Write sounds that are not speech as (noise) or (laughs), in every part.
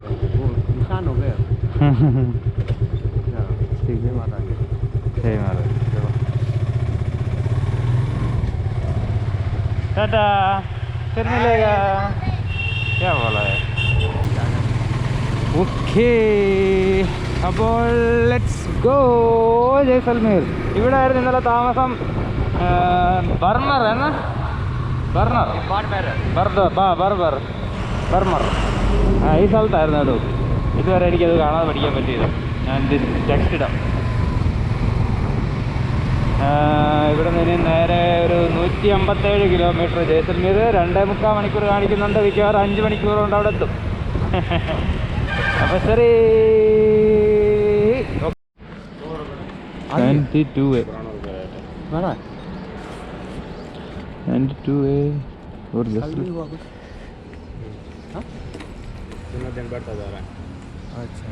वो निशान हो गया ठीक है माता के जय महाराज चलो टाटा फिर मिलेगा क्या बोला है ഓക്കേ അപ്പോൾ ലെറ്റ്സ് ഗോ ജയ്സൽമീർ ഇവിടെ ആയിരുന്നു ഇന്നലെ താമസം ബർമർ എന്ന ബർണർ ബർദർ ബാ ബർബർ ബർമർ ആ ഈ സ്ഥലത്തായിരുന്നു കേട്ടോ. ഇതുവരെ എനിക്കത് കാണാതെ പഠിക്കാൻ പറ്റിയത് ഞാൻ ടെക്സ്റ്റ് ഇടാം. ഇവിടെ നിന്ന് നേരെ ഒരു നൂറ്റി അമ്പത്തേഴ് കിലോമീറ്റർ ജയ്സൽമീർ രണ്ടേ മുക്കാൽ മണിക്കൂർ കാണിക്കുന്നുണ്ട്. മിക്കവാറും അഞ്ച് മണിക്കൂർ കൊണ്ട് അവിടെ എത്തും. (laughs) അപ്പൊ ശരി. Okay two A ninety two दिन बढ़ता जा रहा है अच्छा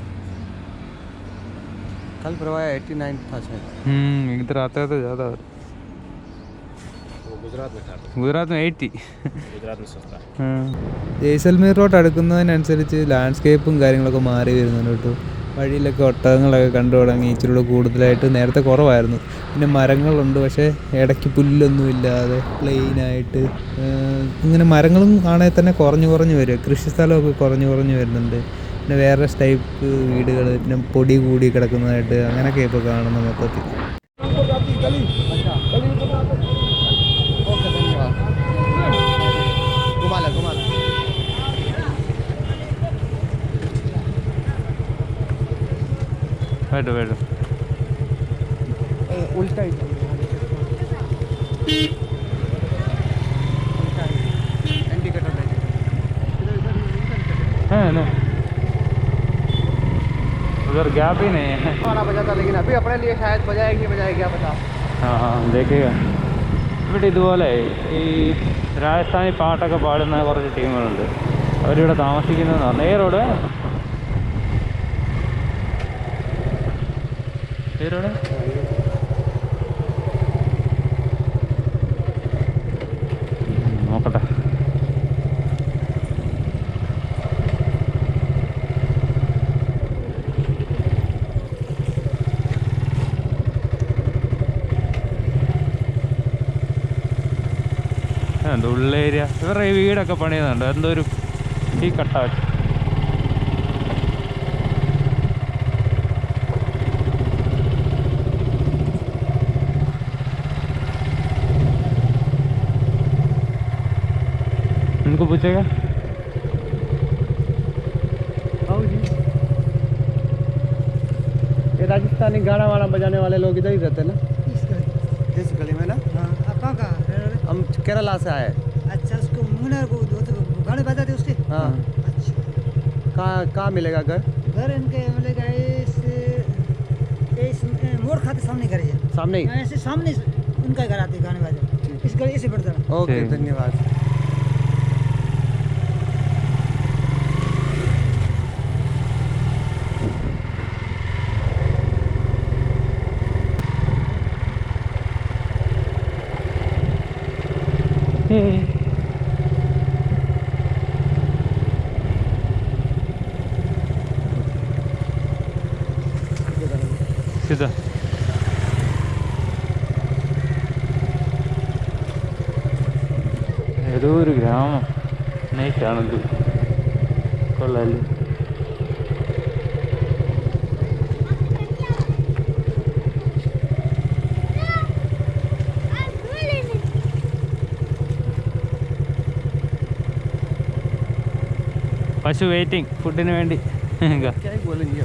कल प्रवाह एट्टी नाइन था शायद हम्म इधर आता है तो ज़्यादा वो गुजरात में था गुजरात में एट्टी गुजरात में सस्ता है ജയ്സൽമീറിലോട്ട് അടുക്കുന്നതിനനുസരിച്ച് ലാൻഡ്സ്കേപ്പും കാര്യങ്ങളൊക്കെ മാറി വരുന്നുണ്ട് കേട്ടോ വഴിയിലൊക്കെ ഒട്ടകങ്ങളൊക്കെ കണ്ടു തുടങ്ങി ഇച്ചിരി കൂടെ കൂടുതലായിട്ട് നേരത്തെ കുറവായിരുന്നു. പിന്നെ മരങ്ങളുണ്ട് പക്ഷേ ഇടയ്ക്ക് പുല്ലൊന്നും ഇല്ലാതെ പ്ലെയിനായിട്ട് ഇങ്ങനെ മരങ്ങളും കാണാൻ തന്നെ കുറഞ്ഞു കുറഞ്ഞു വരും. കൃഷി സ്ഥലമൊക്കെ കുറഞ്ഞു കുറഞ്ഞു വരുന്നുണ്ട്. പിന്നെ വേറെ ടൈപ്പ് വീടുകൾ പിന്നെ പൊടി കൂടി കിടക്കുന്നതായിട്ട് അങ്ങനെയൊക്കെ ഇപ്പോൾ കാണുന്ന മൊത്തത്തിൽ. बैठो बैठो ए, उल्टा ही इंडिकेटर है ना उधर गैप ही नहीं है वाला बजा था लेकिन अभी अपने लिए शायद बजाएगी बजाएगी क्या पता ആ ആ ദേഖിക ഇവിടെ ഇതുപോലെ ഈ രാജസ്ഥാനി പാട്ടൊക്കെ പാടുന്ന കുറച്ച് ടീമുകളുണ്ട് അവരിവിടെ താമസിക്കുന്നതെന്ന് പറഞ്ഞു ഏ റോഡ് റോഡ് നോക്കട്ടെ. എന്തോ ഉള്ള ഏരിയ ഇവരുടെ ഈ വീടൊക്കെ പണിയുന്നുണ്ട്? എന്തോ ഒരു ഈ കട്ട उनको पूछेगा? ये राजस्थानी गाना वाना बजाने वाले लोग इधर ही रहते ना? इस गली में। ना? हाँ। कहाँ कहाँ हम केरला से आए अच्छा उसको मुंगनर को दो तो गाने बजाते उसके? हाँ। अच्छा। कहाँ कहाँ मिलेगा घर? घर इनके मिलेगा इस इस मोर खाते सामने घर है? सामने हाँ, ऐसे सामने उनका घर आते गाने बजाते इस गली से बढ़ता ओके धन्यवाद। पशु वेटिंग फ़ूड वेटी क्या (laughs) बोलेंगे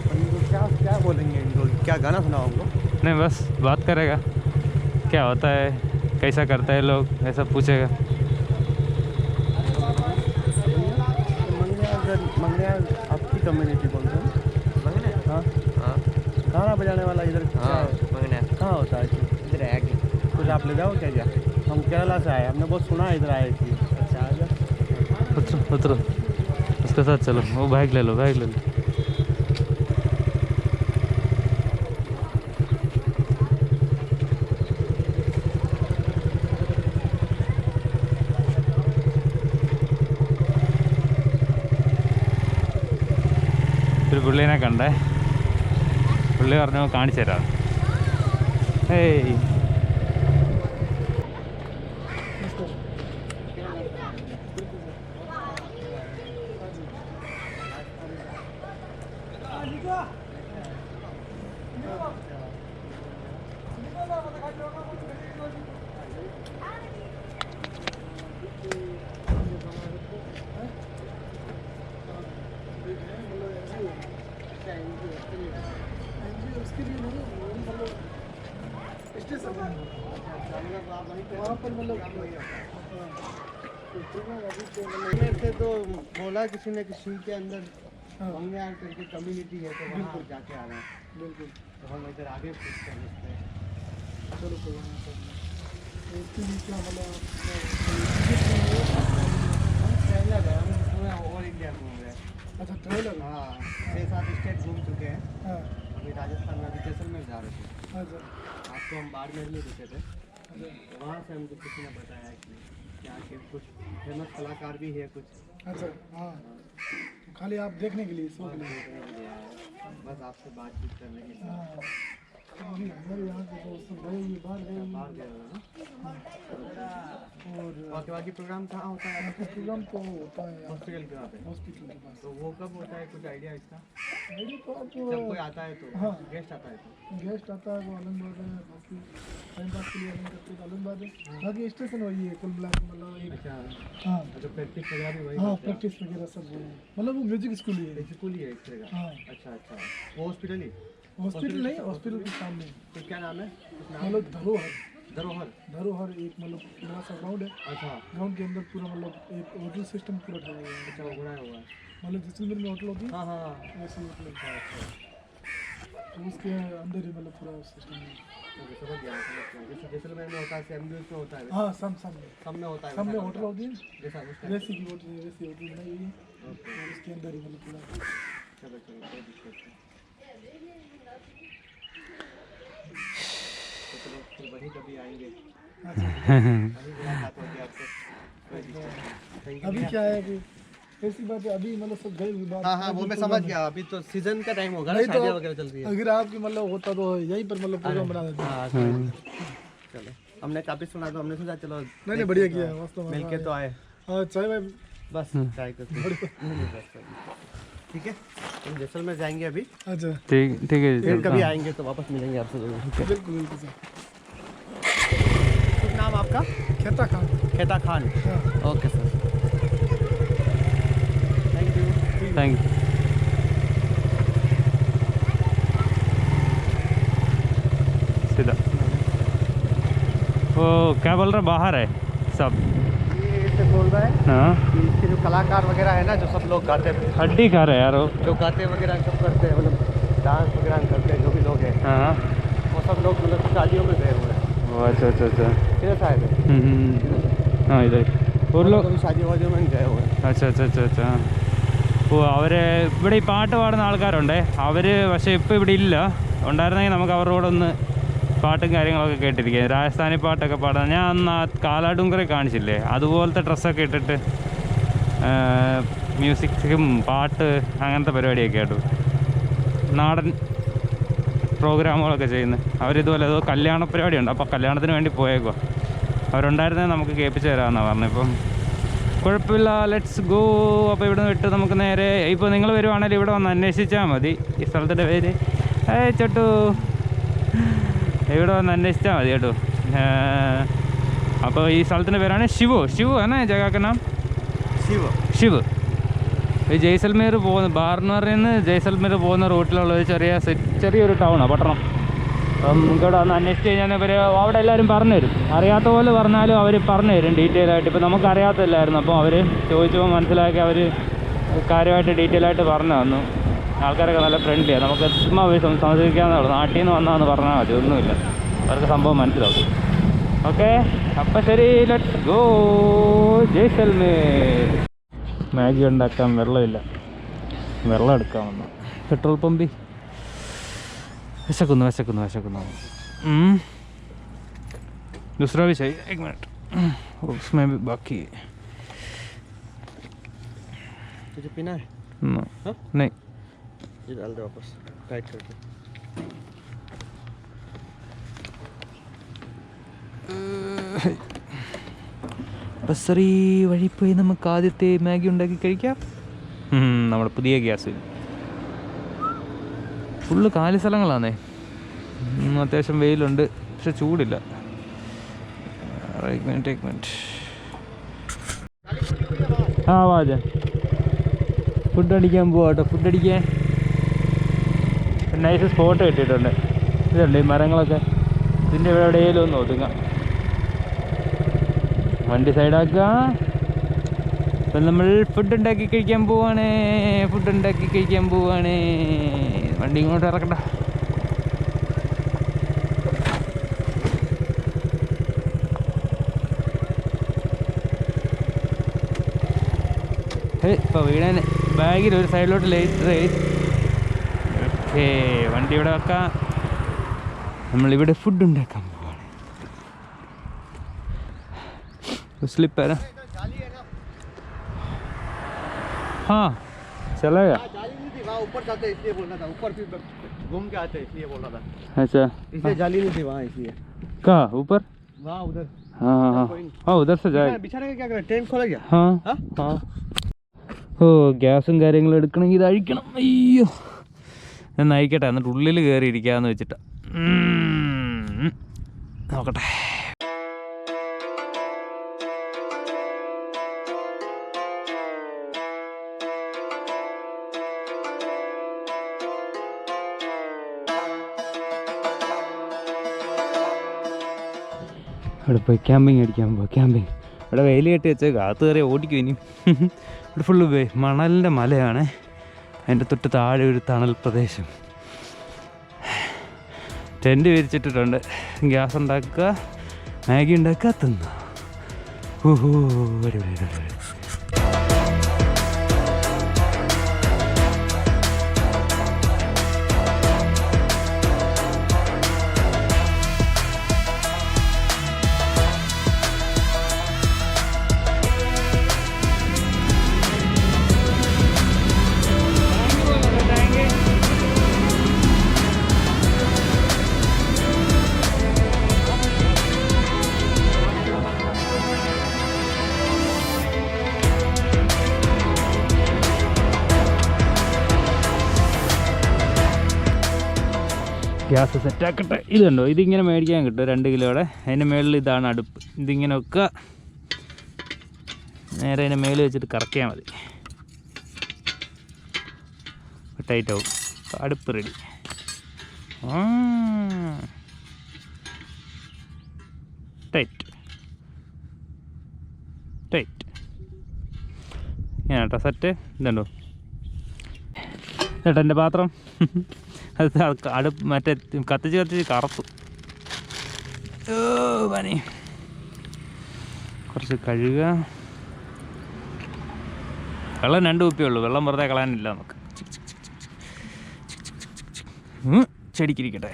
क्या क्या बोलेंगे इनको क्या गाना सुनाओ उनको नहीं बस बात करेगा। क्या होता है? कैसा करता है लोग? ऐसा पूछेगा। आपकी कम्युनिटी बोलते हैं। हाँ।, हाँ। गाना बजाने वाला इधर हाँ कहाँ होता है इधर? आगे। कुछ आप ले जाओ क्या क्या? हम केरला से आए हमने बहुत सुना है इधर आए थी। अच्छा आ जा उतरो उतरो। उसके साथ चलो वो बैग ले लो बैग ले लो ഒരു പുള്ളീനെ കണ്ടേ പുള്ളി പറഞ്ഞു കാണിച്ചു തരാം ഏയ് तो बोला किसी ने कि सिंह के अंदर बंगला करके कम्युनिटी है तो वहाँ हम जाके आ रहे हैं। बिल्कुल। तो हम इधर आगे पूछते हैं। चलो कोई नहीं। हम पूरा ऑल इंडिया घूम रहे हैं। अच्छा ट्रेवलर हाँ छः सात स्टेट घूम चुके हैं। अभी राजस्थान में अभी जैसलमेर जा रहे थे। आज तो हम बाड़मेर में रुके थे। तो वहाँ से हमको किसी ने बताया कि यहाँ के कुछ फ़ेमस कलाकार भी है कुछ। अच्छा हाँ। खाली आप देखने के लिए शौक बस आपसे बातचीत करने के लिए। हाँ हो और बाकी बाकी प्रोग्राम कहाँ होता है? प्रोग्राम तो होता है हॉस्पिटल के पे। हॉस्पिटल के पास। तो वो कब होता है? कुछ आइडिया इसका? तो जब कोई आता है तो हाँ। गेस्ट आता है तो। गेस्ट आता है वो आलमबाग है बाकी टाइम पास के लिए अलग करते तो आलमबाग है। बाकी स्टेशन वही है कुल मिला मतलब एक अच्छा। हाँ। प्रैक्टिस वगैरह भी वही हाँ प्रैक्टिस वगैरह सब वही मतलब वो म्यूज़िक स्कूल ही है। स्कूल ही है एक तरह का हाँ। अच्छा अच्छा। वो हॉस्पिटल ही? हॉस्पिटल नहीं हॉस्पिटल के सामने। तो क्या नाम है? मतलब धरोहर। धरोहर? धरोहर एक मतलब बड़ा सा ग्राउंड है। अच्छा। ग्राउंड के अंदर पूरा मतलब एक होटल सिस्टम पूरा हुआ है। अच्छा बनाया हुआ है। मतलब जैसलमेर में होटल होती है हाँ हाँ। हाँ वैसे होटल है तो उसके अंदर ही मतलब पूरा सिस्टम है। समझ गया जैसे जैसलमेर में होता है में होता है। हाँ में होता है वैसा होटल होती है। जैसा वैसी की होटल वैसी होटल बनाई हुई है और उसके अंदर ही मतलब पूरा। चलो चलो कोई दिक्कत नहीं तो चलो फिर वहीं कभी आएँगे। अच्छा (laughs) अभी क्या है अभी? ऐसी बात है अभी मतलब सब बात हाँ हाँ वो मैं समझ गया अभी तो सीज़न का टाइम होगा ना तो- शादियाँ वगैरह चल रही है। अगर आपकी मतलब होता तो यहीं पर मतलब प्रोग्राम बना देते। हाँ चलो हमने काफ़ी सुना तो हमने सोचा चलो नहीं नहीं बढ़िया किया है वास्तव में मिल के तो आए। हाँ चाय भाई बस चाय को ठीक है? हम जैसलमेर जाएँगे अभी। अच्छा। ठीक ठीक है फिर कभी आएँगे तो वापस मिलेंगे आपसे ज़रूर बिल्कुल बिल्कुल सर। शुभ नाम आपका? खेता खान। खेता खान। हाँ। Okay sir. Thank you thank you सीधा। वो क्या बोल रहा बाहर है सब। बोल रहा है हाँ कि इसके जो कलाकार वगैरह है ना जो सब लोग गाते हड्डी खा रहे यार वो जो गाते वगैरह सब करते हैं मतलब डांस वगैरह करते हैं जो भी लोग हैं हाँ वो सब लोग मतलब शादियों में गए हुए हैं वो अच्छा अच्छा अच्छा किधर से आए थे हम्म, हम्म। हाँ इधर वो लोग कभी शादी वादियों में गए हुए हैं അച്ഛാ അച്ഛാ അച്ഛാ അച്ഛാ ഓ അവർ ഇവിടെ ഈ പാട്ട് പാടുന്ന ആൾക്കാരുണ്ടേ അവർ പക്ഷേ ഇപ്പോൾ ഇവിടെ ഇല്ല ഉണ്ടായിരുന്നെങ്കിൽ നമുക്ക് അവരുടെ കൂടെ ഒന്ന് പാട്ടും കാര്യങ്ങളൊക്കെ കേട്ടിരിക്കുക. രാജസ്ഥാനി പാട്ടൊക്കെ പാടാൻ. ഞാൻ അന്ന് കാലാഡുങ്കറെ കാണിച്ചില്ലേ? അതുപോലത്തെ ഡ്രസ്സൊക്കെ ഇട്ടിട്ട് മ്യൂസിക്കും പാട്ട് അങ്ങനത്തെ പരിപാടിയൊക്കെ ആയിട്ടു നാടൻ പ്രോഗ്രാമുകളൊക്കെ ചെയ്യുന്നത് അവരിതുപോലെ ഏതോ കല്യാണ പരിപാടിയുണ്ട്. അപ്പോൾ കല്യാണത്തിന് വേണ്ടി പോയേക്കുക അവരുണ്ടായിരുന്നേ നമുക്ക് കേൾപ്പിച്ച് തരാമെന്നാണ് പറഞ്ഞത് ഇപ്പം കുഴപ്പമില്ല. ലെറ്റ്സ് ഗോ അപ്പോൾ ഇവിടെ വിട്ട് നമുക്ക് നേരെ. ഇപ്പോൾ നിങ്ങൾ വരുവാണെങ്കിൽ ഇവിടെ വന്ന് അന്വേഷിച്ചാൽ മതി. ഈ സ്ഥലത്തിന്റെ പേര്. ഏ ചേട്ടു. ഇവിടെ വന്ന് അന്വേഷിച്ചാൽ മതി കേട്ടോ. അപ്പോൾ ഈ സ്ഥലത്തിന്റെ പേരാണ് ശിവു. ശിവു എന്നാ ജഗാക്കനാം शिव ശിവ്. ഈ ജയ്സൽമീർ പോകുന്ന ബാർന്ന് നിന്ന് ജയ്സൽമീർ പോകുന്ന റൂട്ടിലുള്ള ഒരു ചെറിയ ചെറിയൊരു ടൗണാണ് പട്ടണം. അപ്പം നമുക്ക് ഇവിടെ വന്ന് അന്വേഷിച്ച് കഴിഞ്ഞാൽ ഇവർ അവിടെ എല്ലാവരും പറഞ്ഞു തരും. അറിയാത്ത പോലെ പറഞ്ഞാലും അവർ പറഞ്ഞു തരും ഡീറ്റെയിൽ ആയിട്ട്. ഇപ്പോൾ നമുക്ക് അറിയാത്തില്ലായിരുന്നു. അപ്പോൾ അവർ ചോദിച്ചപ്പോൾ മനസ്സിലാക്കി അവർ കാര്യമായിട്ട് ഡീറ്റെയിൽ ആയിട്ട് പറഞ്ഞു തന്നു. ആൾക്കാരൊക്കെ നല്ല ഫ്രണ്ട്ലിയാണ് നമുക്ക് ചുമ്മാ പോയി സം- സംസാരിക്കാവുന്നേ ഉള്ളൂ നാട്ടിൽ നിന്ന് വന്നാന്ന് പറഞ്ഞാൽ മതി ഒന്നുമില്ല അവർക്ക് സംഭവം മനസ്സിലാവും ഓക്കെ അപ്പം ശരി ലെറ്റ്സ് ഗോ ജയ്സൽമേർ മാഗി ഉണ്ടാക്കാൻ വെള്ളമില്ല വെള്ളം എടുക്കാൻ വന്നു പെട്രോൾ പമ്പിൽ വിശക്കുന്നു വിശക്കുന്നു വിശക്കുന്നു ഉം. दूसरा भी चाहिए एक मिनट उसमें भी बाकी है तुझे पीना है न- हाँ? नहीं ये डाल दे वापस टाइट करके ബസറി വഴി പോയി നമുക്ക് ആദ്യത്തെ മാഗി ഉണ്ടാക്കി കഴിക്കാം ഉം, നമ്മുടെ പുതിയ ഗ്യാസ് ഫുള്ള് കാലി സ്ഥലങ്ങളാണേ ഉം, അത്യാവശ്യം വെയിലുണ്ട് പക്ഷെ ചൂടില്ല Right minute, एक minute. ആ വാജ ഫുഡ് അടിക്കാൻ പോവാട്ടോ ഫുഡ് അടിക്കാൻ നൈസ് സ്പോട്ട് കിട്ടിയിട്ടുണ്ട്. ഇതുണ്ട് ഈ മരങ്ങളൊക്കെ. ഇതിന്റെ ഇവിടെ എവിടെയെങ്കിലും ഒന്ന് ഒതുങ്ങാം. വണ്ടി സൈഡാക്കുക ഇപ്പം നമ്മൾ ഫുഡ് ഉണ്ടാക്കി കഴിക്കാൻ പോവാണ്. ഫുഡ് ഉണ്ടാക്കി കഴിക്കാൻ പോവാണ്. വണ്ടി ഇങ്ങോട്ട് ഇറക്കണ്ട ഇപ്പോൾ വീണാൻ ബാഗിൽ ഒരു സൈഡിലോട്ട് ലൈറ്റ്. ഓക്കേ വണ്ടി ഇവിടെ വെക്കാം നമ്മളിവിടെ ഫുഡ് ഉണ്ടാക്കാൻ പോവാണ് स्लिप है ना हाँ चलेगा जाली नहीं थी वहाँ ऊपर जाते इसलिए बोलना था ऊपर फिर घूम के आते इसलिए बोल रहा था अच्छा इसलिए जाली नहीं थी वहाँ इसलिए कहाँ ऊपर वहाँ उधर हाँ हाँ हाँ हाँ उधर से जाए बिछाने का क्या करें ट्रेन खोला क्या हाँ हाँ? हाँ ഓ ഗ്യാസും കാര്യങ്ങളും എടുക്കണമെങ്കിൽ ഇത് അഴിക്കണം അയ്യോ നയിക്കട്ടെ എന്നിട്ട് ഉള്ളിൽ കയറി ഇരിക്കാന്ന് വെച്ചിട്ട്. നോക്കട്ടെ. അവിടെ പോയി ക്യാമ്പിങ് അടിക്കാൻ പോയി ക്യാമ്പിങ് (laughs) ഇവിടെ വെയിൽ കെട്ടി വെച്ച് കാത്തു കയറി ഓടിക്കും ഇനി? ഇവിടെ ഫുള്ള് മണലിന്റെ മലയാണ്. അതിന്റെ തൊട്ട് താഴെ ഒരു തണൽ പ്രദേശം. ടെന്റ് വിരിച്ചിട്ടിട്ടുണ്ട്. ഗ്യാസ് ഉണ്ടാക്കുക മാഗി ഉണ്ടാക്കുക തിന്നുക ഓഹോ അടിപൊളി ഗ്യാസ് സെറ്റാക്കട്ടെ ഇത് കണ്ടോ? ഇതിങ്ങനെ മേടിക്കാൻ കിട്ടും. രണ്ട് കിലോയുടെ. അതിന്റെ മേളിൽ ഇതാണ് അടുപ്പ്. ഇതിങ്ങനെ വെക്കുക നേരെ അതിന്റെ മേളിൽ വെച്ചിട്ട് കറക്കിയാൽ മതി. ടൈറ്റ് ആവും. അടുപ്പ് റെഡി ടൈറ്റ് ടൈറ്റ് ഇങ്ങനെ കേട്ടോ സെറ്റ് ഇതുണ്ടോ? ചേട്ടാ എന്റെ പാത്രം. (laughs) അത് അടുപ്പ് മറ്റേ കത്തിച്ച് കത്തിച്ച് കറുത്തു ഓ പനി. കുറച്ച് കഴുക. വെള്ളം രണ്ട് കുപ്പിയുള്ളൂ വെള്ളം വെറുതെ കളയാനില്ല നമുക്ക്. ചെടിക്കിരിക്കട്ടെ.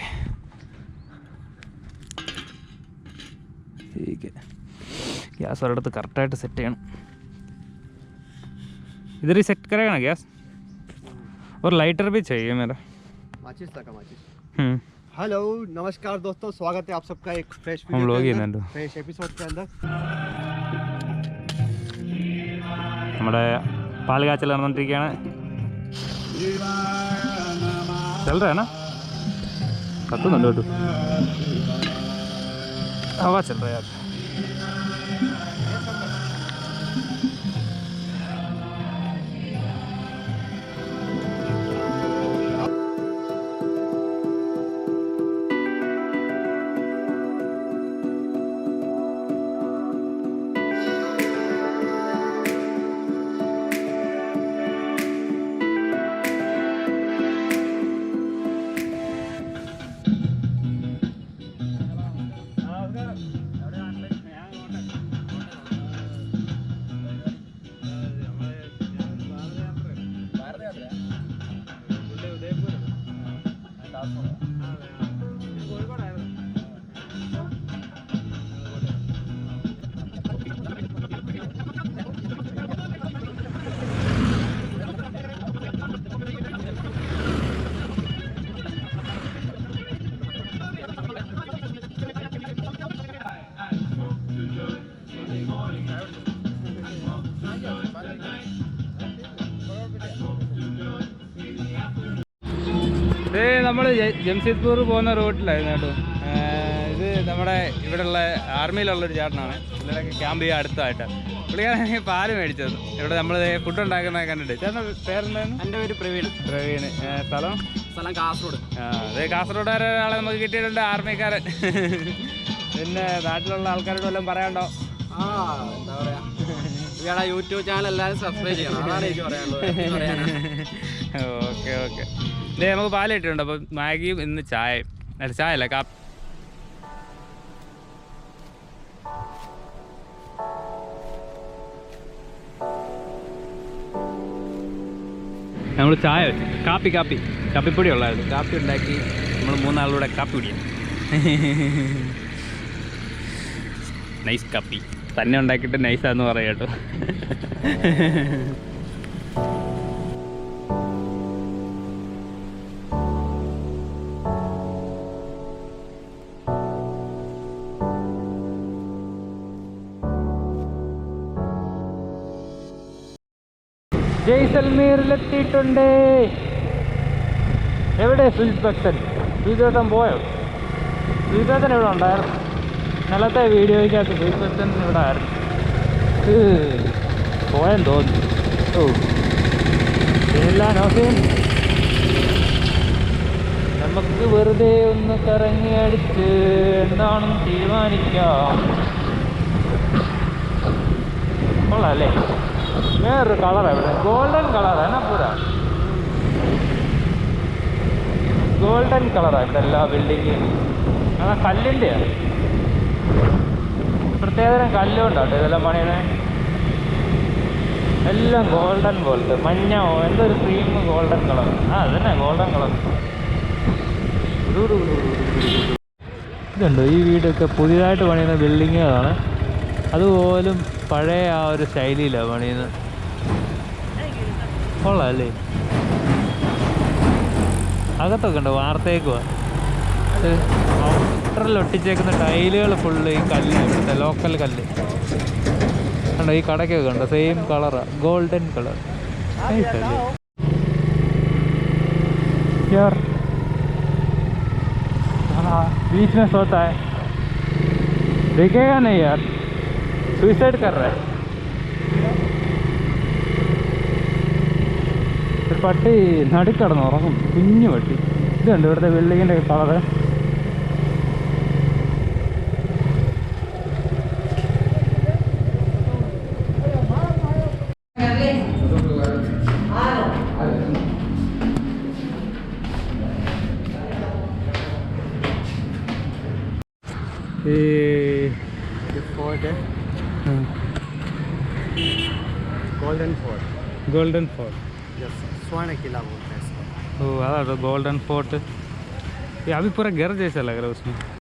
ഗ്യാസ് ഒരിടത്ത് കറക്റ്റായിട്ട് സെറ്റ് ചെയ്യണം. ഇതൊരു സെറ്റ് കരയാണോ ഗ്യാസ്? ഒരു ലൈറ്റർ ബി ചെയ്യും മേലെ. माचिस तक माचिस हम्म हेलो नमस्कार दोस्तों स्वागत है आप सबका एक फ्रेश हम लोग ही ना तो। फ्रेश एपिसोड के अंदर നമ്മുടെ പാൽ കാച്ചൽ നടന്നുകൊണ്ടിരിക്കുകയാണ് ചെല്ലറേന കത്തുന്നുണ്ട് കേട്ടോ ഹവാ ചെല്ലറ ഇത് നമ്മൾ ജംഷീദ്പൂർ പോകുന്ന റൂട്ടിലായിരുന്നു കേട്ടോ. ഇത് നമ്മുടെ ഇവിടെയുള്ള ആർമിയിലുള്ളൊരു ചേട്ടനാണ്. പിള്ളേരൊക്കെ ക്യാമ്പ് ചെയ്യാൻ അടുത്തായിട്ട്. പുള്ളിക്കാരാണെങ്കിൽ പാൽ മേടിച്ചത്. ഇവിടെ നമ്മൾ ഫുഡ് ഉണ്ടാക്കുന്നത് കണ്ടിട്ട്. ചേട്ടൻ പേരെന്തായിരുന്നു? എന്റെ പേര് പ്രവീൺ. പ്രവീൺ. സ്ഥലം? സ്ഥലം കാസർഗോഡ്. അതെ കാസർഗോഡുകാരൊരാളെ നമുക്ക് കിട്ടിയിട്ടുണ്ട് ആർമിക്കാരൻ. പിന്നെ നാട്ടിലുള്ള ആൾക്കാരോട് വല്ലതും പറയാണ്ടോ ആ പറയാ? ഇയാളെ യൂട്യൂബ് ചാനൽ എല്ലാവരും സബ്സ്ക്രൈബ് ചെയ്യണം. അതാണ് എനിക്ക് പറയാനുള്ളത്. പറയാനാ? Okay okay. ഇതേ നമുക്ക് പാൽ കിട്ടിയിട്ടുണ്ട് അപ്പോൾ മാഗിയും ഇന്ന് ചായയും. അല്ല ചായ അല്ല കാപ്പി നമ്മൾ ചായ വെച്ചു. കാപ്പി കാപ്പി. കാപ്പിപ്പൊടി ഉള്ളായിരുന്നു. കാപ്പി ഉണ്ടാക്കി നമ്മൾ മൂന്നാളുടെ കാപ്പി കുടിക്കും. നൈസ് (laughs) കാപ്പി. തന്നെ ഉണ്ടാക്കിയിട്ട് നൈസാന്ന് പറയാം കേട്ടോ. ജയ്സൽമീറിലെത്തിയിട്ടുണ്ട്. എവിടെ സുജിത് ഭക്തൻ സുജിതേട്ടൻ പോയോ? സുജിതേട്ടൻ എവിടെ ഉണ്ടായിരുന്നു? ഇന്നലത്തെ വീഡിയോയ്ക്കകത്ത് ഭക്തൻ ഇവിടെ ആയിരുന്നു. പോയെന്ന് തോന്നുന്നു. ഓ. ഇല്ല നോസീൻ നമുക്ക് വെറുതെ ഒന്ന് കറങ്ങി അടിച്ച് എന്താണെന്ന് തീരുമാനിക്കാം. കൊള്ളാല്ലേ? വേറൊരു കളറാണ് ഇവിടെ. ഗോൾഡൻ കളറാണ് പൂര. ഗോൾഡൻ കളറാണ് ഇവിടെ എല്ലാ ബിൽഡിങ്ങും ആ കല്ലിന്റെയാണ് പ്രത്യേകതരം കല്ലുകൊണ്ടാട്ടോ ഇതെല്ലാം പണിയുന്നത് എല്ലാം ഗോൾഡൻ പോലത്തെ മഞ്ഞോ എന്തൊരു ക്രീം ഗോൾഡൻ കളർ ആ അതന്നെ ഗോൾഡൻ കളർ ഇതുണ്ടോ? ഈ വീടൊക്കെ പുതിയതായിട്ട് പണിയുന്ന ബിൽഡിങ്ങുകളാണ്. അതുപോലും പഴയ ആ ഒരു ശൈലിയിലാണ് പണിയുന്നത് കൊള്ളാം അല്ലേ? അകത്തൊക്കെ ഉണ്ട്? വാർത്തയേക്കുവാ ഔട്ടറിൽ ഒട്ടിച്ചേക്കുന്ന ടൈലുകൾ ഫുള്ള് ഈ കല്ല് ഇവിടുത്തെ ലോക്കൽ കല്ല് കണ്ടോ ഈ കടയ്ക്കൊക്കെ ഉണ്ട് സെയിം കളറാ ഗോൾഡൻ കളർ यार हाँ बीच में सोता है देखेगा नहीं यार सुइसाइड कर रहा है ഒരു പട്ടി നടുക്കടന്ന് ഉറങ്ങും കുഞ്ഞു പട്ടി ഇതുണ്ട് ഇവിടുത്തെ ബിൽഡിങ്ങിൻ്റെ കളറ് गोल्डन फोर्ट यस स्वर्ण किला बोलते हैं इसको। ओ हाँ, तो गोल्डन फोर्ट ये अभी पूरा गर्ज जैसा लग रहा है उसमें।